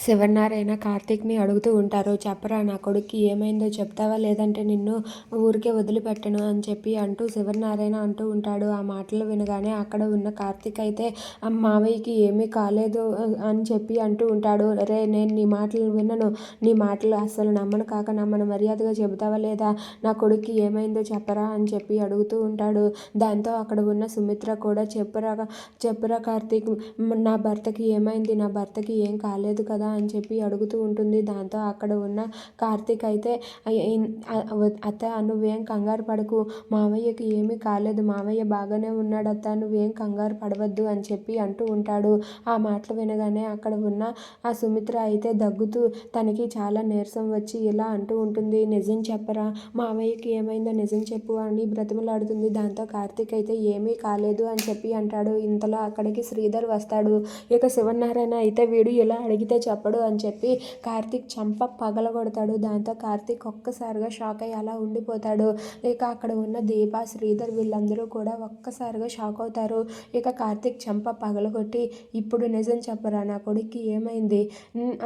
శివనారాయణ కార్తీక్ని అడుగుతూ ఉంటారు. చెప్పరా నా కొడుక్కి ఏమైందో చెప్తావా? లేదంటే నిన్ను ఊరికే వదిలిపెట్టను అని చెప్పి అంటూ శివనారాయణ అంటూ ఉంటాడు. ఆ మాటలు వినగానే అక్కడ ఉన్న కార్తీక్ అయితే మావయ్యకి ఏమీ కాలేదు అని చెప్పి అంటూ ఉంటాడు. రే నేను నీ మాటలు వినను. నీ మాటలు అస్సలు నమ్మను కాక నమ్మను. మర్యాదగా చెబుతావా లేదా? నా కొడుక్కి ఏమైందో చెప్పరా అని చెప్పి అడుగుతూ ఉంటాడు. దాంతో అక్కడ ఉన్న సుమిత్ర కూడా చెప్పురా చెప్పురా కార్తీక్ నా భర్తకి ఏమైంది? నా భర్తకి ఏం కాలేదు కదా? అని చెప్పి అడుగుతూ ఉంటుంది. దాంతో అక్కడ ఉన్న కార్తీక్ అయితే అత్త నువ్వేం కంగారు పడకు. మావయ్యకి ఏమీ కాలేదు. మావయ్య బాగానే ఉన్నాడు అత్త. నువ్వేం కంగారు పడవద్దు అని చెప్పి అంటూ ఉంటాడు. ఆ మాటలు వినగానే అక్కడ ఉన్న ఆ సుమిత్ర అయితే దగ్గుతూ తనకి చాలా నీరసం వచ్చి ఇలా అంటూ ఉంటుంది. నిజం చెప్పరా? మావయ్యకి ఏమైందో నిజం చెప్పు అని బ్రతిమలాడుతుంది. దాంతో కార్తీక్ అయితే ఏమీ కాలేదు అని చెప్పి అంటాడు. ఇంతలో అక్కడికి శ్రీధర్ వస్తాడు. ఇక శివనారాయణ అయితే వీడు ఇలా అడిగితే చెప్ప చెప్పడు అని చెప్పి కార్తీక్ చంప పగలగొడతాడు. దాంతో కార్తీక్ ఒక్కసారిగా షాక్ అయ్యి అలా ఉండిపోతాడు. ఇక అక్కడ ఉన్న దీప శ్రీధర్ వీళ్ళందరూ కూడా ఒక్కసారిగా షాక్ అవుతారు. ఇక కార్తీక్ చంప పగలగొట్టి ఇప్పుడు నిజం చెప్పరా నా కొడుక్కి ఏమైంది?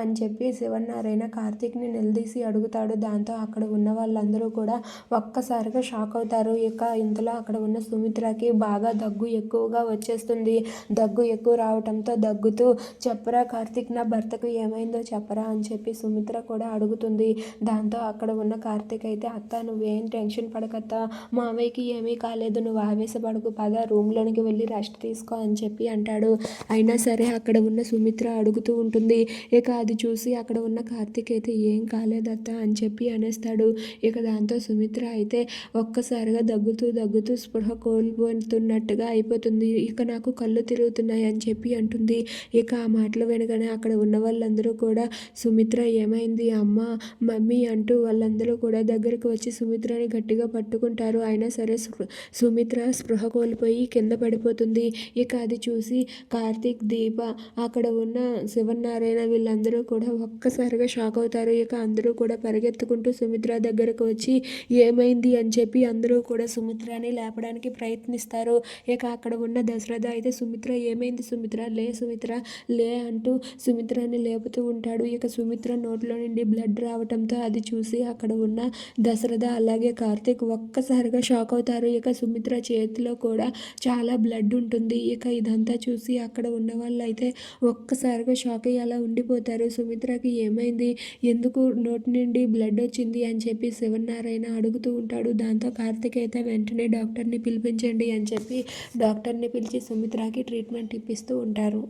అని చెప్పి శివనారాయణ కార్తీక్ని నిలదీసి అడుగుతాడు. దాంతో అక్కడ ఉన్న వాళ్ళందరూ కూడా ఒక్కసారిగా షాక్ అవుతారు. ఇక ఇంతలో అక్కడ ఉన్న సుమిత్రకి బాగా దగ్గు ఎక్కువగా వచ్చేస్తుంది. దగ్గు ఎక్కువ రావటంతో దగ్గుతూ చెప్పరా కార్తీక్ నా భర్తకు ఏమైందో చెప్పరా అని చెప్పి సుమిత్ర కూడా అడుగుతుంది. దాంతో అక్కడ ఉన్న కార్తీక్ అయితే అత్త నువ్వేం టెన్షన్ పడకత్తా. మావయ్యకి ఏమీ కాలేదు. నువ్వు ఆవేశపడకు. పద రూమ్లోనికి వెళ్ళి రెస్ట్ తీసుకో అని చెప్పి అంటాడు. అయినా సరే అక్కడ ఉన్న సుమిత్ర అడుగుతూ ఉంటుంది. ఇక అది చూసి అక్కడ ఉన్న కార్తీక్ అయితే ఏం కాలేదత్త అని చెప్పి అనేస్తాడు. ఇక దాంతో సుమిత్ర అయితే ఒక్కసారిగా దగ్గుతూ దగ్గుతూ స్పృహ కోల్పోతున్నట్టుగా అయిపోతుంది. ఇక నాకు కళ్ళు తిరుగుతున్నాయి అని చెప్పి అంటుంది. ఇక ఆ మాటలు వినగానే అక్కడ ఉన్న వాళ్ళందరూ కూడా సుమిత్ర ఏమైంది అమ్మ? మమ్మీ అంటూ వాళ్ళందరూ కూడా దగ్గరకు వచ్చి సుమిత్రని గట్టిగా పట్టుకుంటారు. అయినా సరే సుమిత్ర స్పృహ కోల్పోయి కింద పడిపోతుంది. ఇక అది చూసి కార్తీక్ దీప అక్కడ ఉన్న శివనారాయణ వీళ్ళందరూ కూడా ఒక్కసారిగా షాక్ అవుతారు. ఇక అందరూ కూడా పరిగెత్తుకుంటూ సుమిత్ర దగ్గరకు వచ్చి ఏమైంది? అని చెప్పి అందరూ కూడా సుమిత్రని లేపడానికి ప్రయత్నిస్తారు. ఇక అక్కడ ఉన్న దశరథ అయితే సుమిత్ర ఏమైంది సుమిత్ర? లే సుమిత్ర లే అంటూ సుమిత్రని లేపుతూ ఉంటాడు. ఇక సుమిత్ర నోట్లో నుండి బ్లడ్ రావటంతో అది చూసి అక్కడ ఉన్న దశరథ అలాగే కార్తీక్ ఒక్కసారిగా షాక్ అవుతారు. ఇక సుమిత్ర చేతిలో కూడా చాలా బ్లడ్ ఉంటుంది. ఇక ఇదంతా చూసి అక్కడ ఉన్న వాళ్ళు అయితే ఒక్కసారిగా షాక్ అయ్యి అలా ఉండిపోతారు. సుమిత్రకి ఏమైంది? ఎందుకు నోటి నుండి బ్లడ్ వచ్చింది అని చెప్పి శివనారాయణ అడుగుతూ ఉంటాడు. దాంతో కార్తీక్ అయితే వెంటనే డాక్టర్ని పిలిపించండి అని చెప్పి డాక్టర్ని పిలిచి సుమిత్రకి ట్రీట్మెంట్ ఇప్పిస్తూ ఉంటారు.